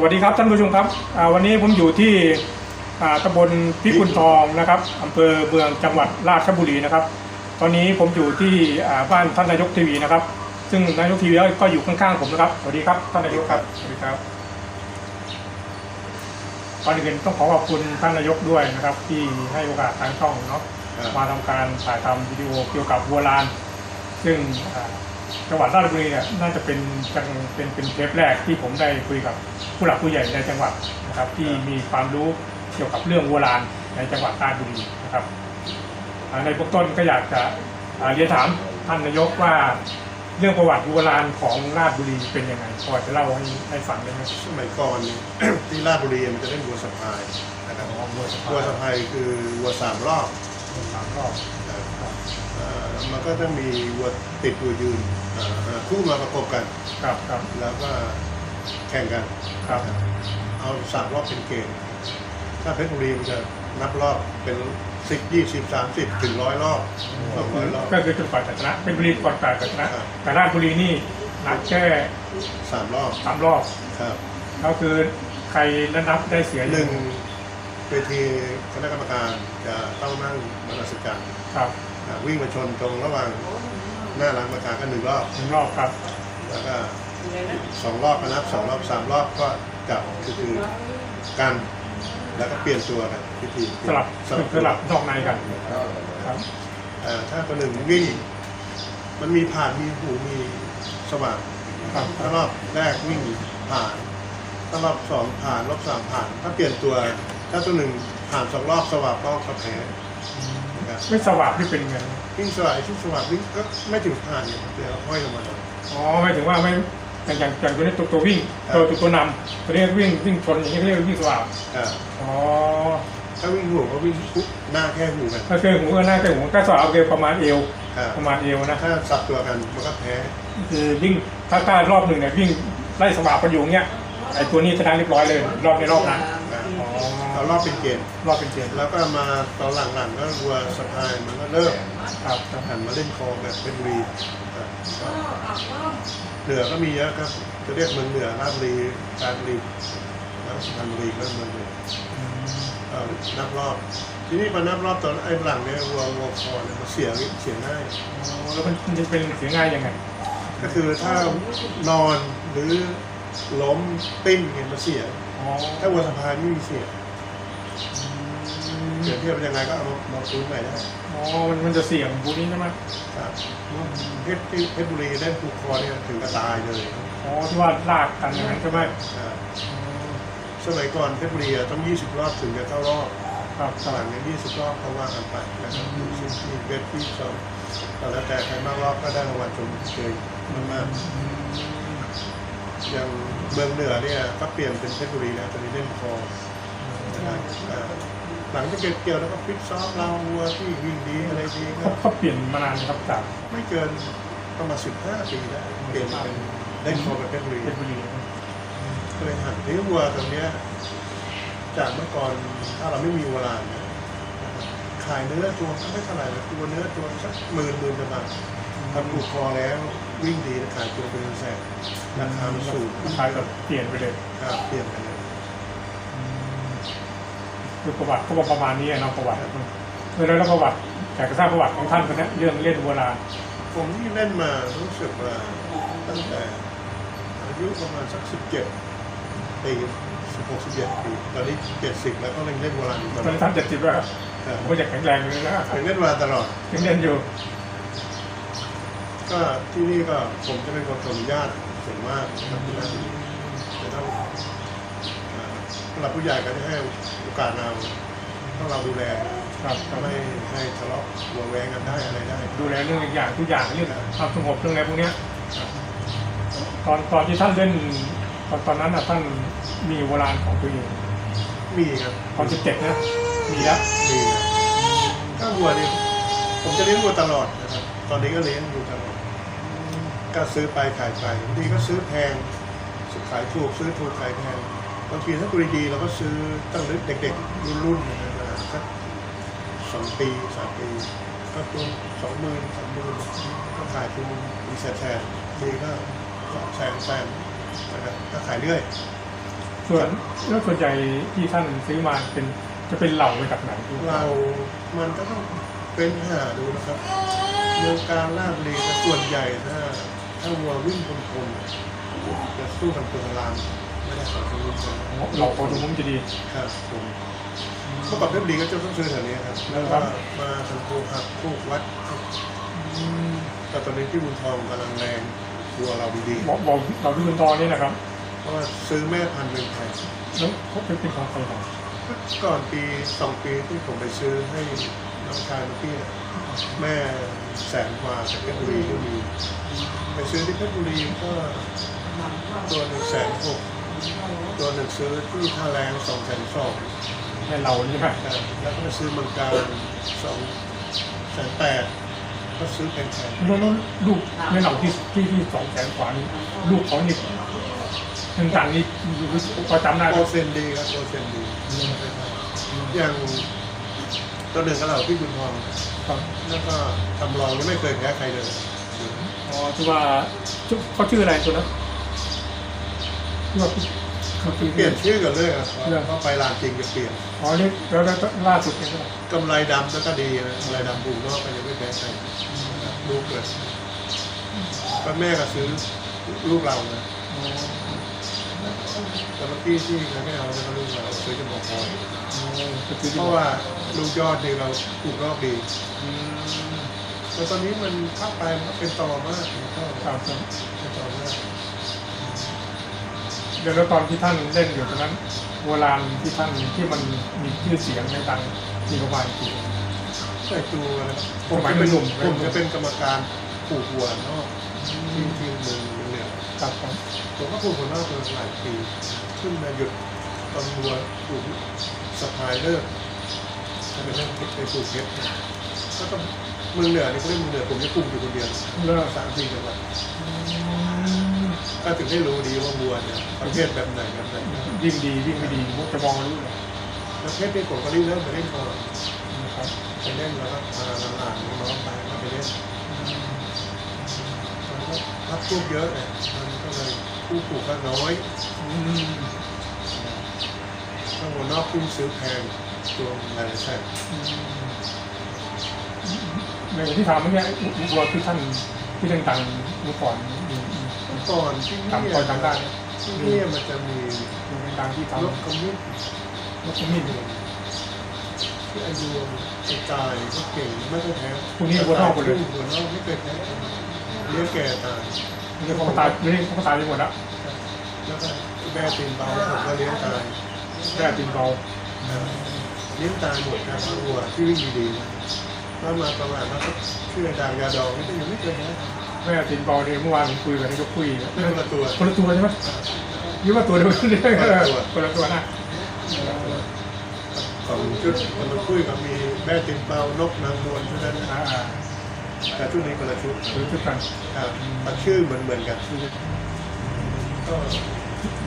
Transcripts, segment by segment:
สวัสดีครับท่านผู้ชมครับอ่าวันนี้ผมอยู่ที่อ่าตำบลพิกุลทองนะครับอำเภอเมืองจังหวัดราชบุรีนะครับ ตอนนี้ผมอยู่ที่อ่าบ้านท่านนายกทีวีนะครับ ซึ่งนายกทีวีก็อยู่ข้างๆผมนะครับสวัสดีครับท่านนายกครับสวัสดีครับก่อนอื่นต้องขอขอบคุณท่านนายกด้วยนะครับ ที่ให้โอกาสทางช่องเนาะครับมาทำการถ่ายทำวิดีโอเกี่ยวกับวัวลาน ซึ่งอ่าจังหวัดราชบุรีเนี่ยน่าจะเป็นจังเป็นเป็นเทปแรกที่ผมได้คุยกับ ผู้หลักผู้ใหญ่ในจังหวัดนะครับที่มีความรู้เกี่ยวกับเรื่องวัวลานในจังหวัดราชบุรีนะครับอ่าในเบื้องต้นก็อยากจะอ่าเรียนถามท่านนายกว่าเรื่องประวัติวัวลานของราชบุรีเป็นยังไงพอจะเล่าให้ให้ฟังได้ไหมสมัยก่อนนี่ที่ราชบุรีมันจะเล่นวัวสะพายนะครับอ๋อวัวสะพายวัวสะพายคือวัวสามรอบสามรอบนะครับเอ่อมันก็จะมีวัวติดวัวยืนเอ่อคู่มาประกบกันครับครับแล้วก็ แข่งกันครับเอาสามรอบเป็นเกณฑ์ถ้าเพชรบุรีมันจะนับรอบเป็นสิบยี่สิบสามสิบถึงร้อยรอบสองร้อยรอบก็คือจนกว่าจะชนะเป็นบุรีก่อนกว่าจะชนะครับแต่ราชบุรีนี่นับแค่สามรอบสามรอบครับก็คือใครนั้นนับได้เสียหนึ่งเวทีคณะกรรมการจะต้องนั่งมนสการครับอ่าวิ่งมาชนตรงระหว่างหน้าหลังประการกันหนึ่งรอบหนึ่งรอบครับ แล้วก็ สองรอบก็นับสองรอบสามรอบก็จับก็คือกันแล้วก็เปลี่ยนตัวกันพิธีสลับสลับสลับนอกในกันครับอ่าถ้าคนหนึ่งวิ่ง มันมีผ่านมีหูมีสว่างครับคถ้ารับรอบแรกวิ่งผ่านถ้ารอบสองผ่านรอบสามผ่าน ถ้าเปลี่ยนตัวถ้าตัวหนึ่งผ่านสองรอบสว่างก็ก็แพ้นะครับไม่สว่างที่เป็นไงวิ่งสว่างที่สว่างวิ่งก็ไม่ถึงผ่านเนี่ยเดี๋ยวห้อยลงมาหน่อยอ๋อหมายถึงว่าไม่ อย่างอย่างอย่างตัวนี้ตัวตัววิ่งตัวตัวตัวนำตัวนี้วิ่งวิ่งชนอย่างนี้เรียกว่าวิ่งสว่างอ่าอ๋อถ้าวิ่งหูก็วิ่งปุ๊บหน้าแค่หูกันก็คือหูก็หน้าก็หูก็สว่างโอเคประมาณเอวอ่าประมาณเอวนะถ้าสับตัวกันมันก็แพ้คือวิ่งถ้าถ้ารอบหนึ่งเนี่ยวิ่งไล่สว่างกันอยู่อย่างเงี้ยไอ้ตัวนี้ชนะเรียบร้อยเลย รอบในรอบนั้นนะอ๋อเอารอบเป็นเกณฑ์รอบเป็นเกมแล้วก็มาตอนหลังๆก็วัวสะพายมันก็เริ่มครับครับหันมาเล่นคอแบบเป็นวีอะ เหนือก็มีเยอะครับ จะเรียกเมืองเหนือราชบุรีการบุรีแล้วสุพรรณบุรีก็เมืองเหนืออืมเอานับรอบ ทีนี้มานับรอบตอนไอ้หลังเนี่ยวัววัวคอเนี่ยมันเสียเสียง่ายอ๋อแล้วมันมันจะเป็นเสียง่ายยังไง ก็คือถ้านอนหรือล้มปิ้นเนี่ยมันเสียอ๋อถ้าวัวสะพายไม่มีเสียเปรียบ เทียบเป็นยังไงก็เอามามาฟื้นใหม่ได้อ๋อมันมันจะเสี่ยงพวกนี้ใช่ไหมครับเพชรที่เพชรบุรีเล่นผูกคอเนี่ยถึงกระตายเลยอ๋อที่ว่าลากกันอย่างนั้นใช่ไหมอ่าสมัยก่อนเพชรบุรีอะต้อง 20 รอบถึงจะเข้ารอบครับคหรัลับงเนี่ย20 รอบเขาว่ากันไปนะครับมีสิบมีเวทที่สองแล้วแต่ใครมากรอบก็ได้รางวัลชมเชยมากๆอย่างเมืองเหนือเนี่ยก็เปลี่ยนเป็นเพชรบุรีแล้วตอนนี้เล่นคอนะครับอ่า หลังจากเก็บเกี่ยวแล้วก็ฟิตซ้อมเราวัวที่วิ่งดีอะไรดีก็เขาเขาเปลี่ยนมานานนะครับจากไม่เกินประมาณ15ปีแล้วเปลี่ยนเป็นเล่นคอเป็นเพชรบุรีเพชรบุรีก็เลยหันที่วัวตรงเนี้ยจากเมื่อก่อนถ้าเราไม่มีเวลานะขายเนื้อตัวก็ไม่เท่าไหร่เลยตัวเนื้อตัวสักหมื่นหมื่นกว่าบาททำผูกคอแล้ววิ่งดีนะขายตัวเป็นแสนราคามันสูงราคาแบบเปลี่ยนไปเลย ครับเปลี่ยนไปเลย คือประวัติก็บอกประมาณนี้อะเนาะประวัติเออแล้วประวัติอยากจะทราบประวัติของท่านคนนี้เรื่องเล่นโบราณผมที่เล่นมารู้สึกว่าตั้งแต่อายุประมาณสักสิบเจ็ดปีสิบหกสิบเจ็ดปีตอนนี้เจ็ดสิบแล้วก็เล่นเล่นโบราณอยู่ตตลอนอดนี้ท่านเจ็ดสิบแล้วครับครับผมก็อยากแข็งแรงเลยนะเล่นโบราณตลอดยังเล่นอยู่ ก็ที่นี่ก็ผมจะเป็นคนขออนุญาตส่วนมากนะครับที่นั่นจะต้องอ่าผู้ หลักผู้ใหญ่ก็จะให้โอกาสเราต้องเราดูแลครับคก็รับไม่ให้ทะเลาะหัวแวงกันได้อะไรได้ ดูแลเรื่องอีกอย่างทุกอย่างเรื่องความสงบเรื่องอะไรพวกเนี้ยตอนตอนที่ท่านเล่นตอนตอนนั้นอะท่านมีโบราณของตัวเองมีครับตอนสิบเจ็ดนะมีแล้วมีครับก็วัวนี่ผมจะเลี้ยงวัวตลอดนะครับตอนนี้ก็เลี้ยงอยู่ตลอดก็ซื้อไปขายไปบางทีก็ซื้อแพงซื้อขายถูกซื้อถูกขายแพง บางทีถ้าตัวดีๆเราก็ซื้อตั้งแต่เด็กๆรุ่นๆนะครับสักสองปีสามปี ก็ตัวสองหมื่นสามหมื่นก็ขายตัวมีแสนแสนทีก็สองแสนแสนนะครับก็ขายเรื่อย ส่วนแล้วส่วนใหญ่ที่ท่านซื้อมาเป็นจะเป็นเหล่ามาจากไหนที่เรามันก็ต้องเป็นหาดูนะครับเมืองการลาดบุรีแต่ส่วนใหญ่ถ้าถ้าวัววิ่งคนคนจะสู้กับตัวราม ไม่ได้ขอซื้อคนเหล่าของสมุนจะดี ครับผมเมื่อก่อนเพชรบุรีก็จะต้องซื้อแถวนี้ครับ แล้วก็มาทางโพหักโคกวัดแต่ตอนนี้ที่บุญทองกำลังแรงวัวเราดีบอกบอกเราที่คุณตอนนี้นะครับๆเพราะว่าซื้อแม่พันธุ์เป็นไทยแล้วเขาเป็นเป็นของใครของก่อนปีสองปีที่ผมไปซื้อให้น้องชายเมื่อกี้อะแม่แสนกว่าจากเพชรบุรีก็มีไปซื้อที่เพชรบุรีก็ตัวหนึ่งแสนหก ตัวหนึ่งซื้อที่ท่าแรงสองแสนสองแม่เราใช่ไหมแล้วก็ไปซื้อเมืองการสองแสนแปดก็ซื้อแพงแล้วแล้วลูกแม่เราที่ที่ที่สองแสนกว่านี่ลูกเขานี่ต่างๆนี่พอจำได้ๆไหโปมรเซ็นต์ดีครับโปรเซ็นต์ดีอย่างตัวหนึ่งก็เราพี่บุญทองครับแล้วก็ทำรองยังไม่เคยแพ้ใครเลยอ๋อที่ว่าชื่อเขาชื่ออะไรตัวนั้น ที่ว่าเขาชื่อเปลี่ยนชื่อกันเลยครับเพราะไปลานจริงจะเปลี่ยนอ๋อนี่แล้วล้วล่าสุดเนี่ยกำไรดำแล้วก็ดีนะกำไรดำบูนอกก็ยังไม่แพ้ใครลูกเกิดก็แม่ก็ซื้อลูกเรานะแต่เมื่อกี้ที่เขาไม่เอาแล้วก็ลูกเราซื้อจะบอกพออ๋อก็คือเพราะว่าลูกยอดนี่เราปลูกรอบดีแต่ตอนนี้มันเข้าไปมันเป็นตอมากก็ครับครับเป็นตอมาก เดี๋ยวแล้วตอนที่ท่านเล่นอยู่ตอนนั้นโบราณที่ท่านที่มันมีชื่อเสียงในดังมีประมาณกี่ใส่ตัวนะสมัยเป็นหนุ่มผมจะเป็นกรรมการปลูกวัวนอกที่ที่เมืองเมืองเหนือครับครับผมก็ปลูกวัวนอกมาหลายปีขึ้นมาหยุดตอนวัวปลูกสะพายเลิกจะเป็นเรื่องไปปลูกเพชรก็ต้องเมืองเหนือนี่เขาเรียกเมืองเหนือผมจะปลูกอยู่คนเดียวเลิกสามสี่จังหวัด ก็ถึงได้รู้ดีว่าวัวเนี่ยประเภทแบบไหนแบบไหนวิ่งดีวิ่งไม่ดีมุกจะมองรู้เลยประเภทที่ผมก็รีบเริ่มไปเล่นก่อนนะครับไปเล่นแล้วก็พาหลานๆน้องๆไปก็ไปเล่นมันก็รับพวกเยอะเลยมันก็เลยผู้ปลูกก็น้อยอืมถ้าวัวนอกคุ้มซื้อแพงตัวหลายแสนในที่ถามเมื่อกี้วัวคือท่านที่ต่างๆเมื่อก่อนมีเมื่อ ก่อนที่นี่จำคอยจำได้ที่นี่มันจะมีมีดังที่ทำรถกำมิดรถขมิ้นที่อายุไอ้ตายก็เก่งไม่เคยแพ้พวกนี้วัวนอกหมดเลยวัวนอกไม่เคยแพ้เลี้ยงแก่ตายนี่เขาตายนี่เขาตายไปหมดแล้วแล้วก็แม่ตีนเบาผมก็เลี้ยงตายแค่ตินเบาเลี้ยงตายหมดครับวัวที่วิ่งดีๆแล้วมาประมาณว่าก็ชื่อดังยาดองนี่ก็ยังไม่เคยแพ้ แม่ตินเบาเนี่ยเมื่อวานผมคุยกับนี่ก็คุยเรื่องละตัวคนละตัวใช่ไหมยี่ว่าตัวเดียวกันเนี่ยคนละตัวนะสองชุดมันมาคุยกับมีแม่ตินเบานกนางนวลเท่านั้นนะอ่าอ่าแต่ชุดนี้คนละชุดคือชุดกันครับแต่ชื่อเหมือนเหมือนๆกันก็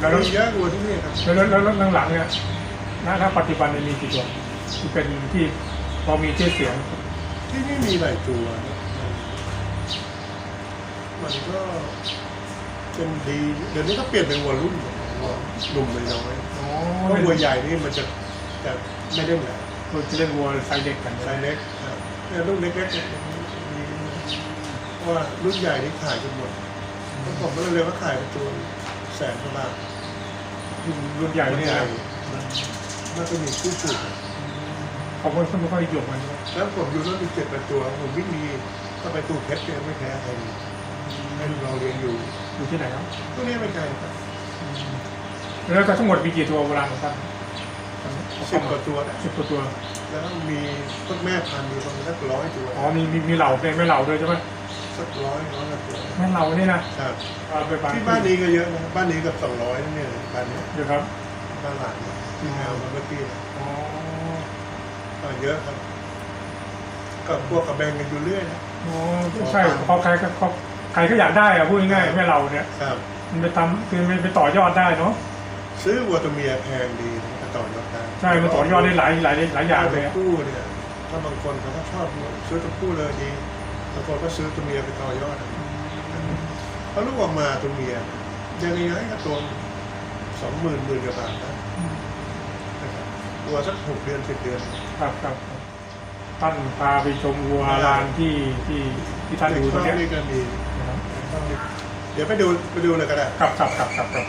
แล้วแล้วมีเยอะวัวที่นี่ครับแล้วแล้วแล้วหลังๆเนี่ยณณปัจจุบันเนี่ยมีกี่ตัวที่เป็นที่พอมีชื่อเสียง ที่นี่มีหลายตัวนะ มันก็เป็นดีเดี๋ยวนี้ก็เปลี่ยนเป็นวัวรุ่นวัวหนุ่มเลยน้อยอ๋อเพราะวัวใหญ่นี่มันจะจะไม่ได้แหละเราจะเล่นวัวไซส์เล็กกันไซส์เล็กครับเนี่ยรุ่นเล็กๆเนี่ยมีเพราะว่ารุ่นใหญ่นี่ขายจนหมดแล้วผมก็เลยเรียกว่าขายเป็นตัวแสนกว่าบาทรุ่นใหญ่เนี่ยน่าจะมีคู่ปลูกเขาไม่ไม่ค่อยหยกมันแล้วผมอยู่รุ่นอีกเจ็ดแปดตัวผมวิ่งดีก็ไปตู้เพชรเนี่ยไม่แพ้ใคร ให้ลูกเราเรียนอยู่อยู่ที่ไหนครับตัวนี้ไม่ไกลครับแล้วก็ทั้งหมดมีกี่ตัวโบราณของท่านสิบกว่าตัวนะสิบกว่าตัว แล้วมีพวกแม่พันธุ์มีประมาณสักร้อยตัวอ๋อมีมีมีเหล่าเป็นไม่เหล่าด้วยใช่ไหมสักร้อยร้อยกว่าตัวแม่เหล่านี่นะครับเอาไปบางที่บ้านนี้ก็เยอะนะบ้านนี้เกับสองร้อยเนี่ยบ้านนี้เดี๋ยวครับบ้านหลังเนี่ยที่แมวมาเมื่อกี้เนี่ยอ๋อก็เยอะครับก็พวกกระแบงกันอยู่เรื่อยนะอ๋อใช่พอใครก็เขา ใครก็อยากได้อะพูดง่ายๆแม่เหล่าเนี่ย ครับ มันไปทำคือมันไปต่อยอดได้เนาะซื้อวัวตัวเมียแพงดีนะต่อยอดได้ใช่มันต่อยอดได้หลายหลายหลายอย่างเลยตัวอะผู้เนี่ยถ้าบางคนเขาก็ชอบวัวซื้อตัวผู้เลยดีบางคนก็ซื้อตัวเมียไปต่อยอดเพราะลูกออกมาตัวเมียยังไงก็ตัวสองหมื่นหมื่นกว่าบาทนะนะครับวัวสักหกเดือนสิบเดือน ครับครับ ท่านพาไปชมวัวลานที่ที่ที่ท่านดูตรงเนี้ยนี่ก็มีนะครับเดี๋ยวไปดูไปดูเลยก็ได้ครับครับครับครับครับ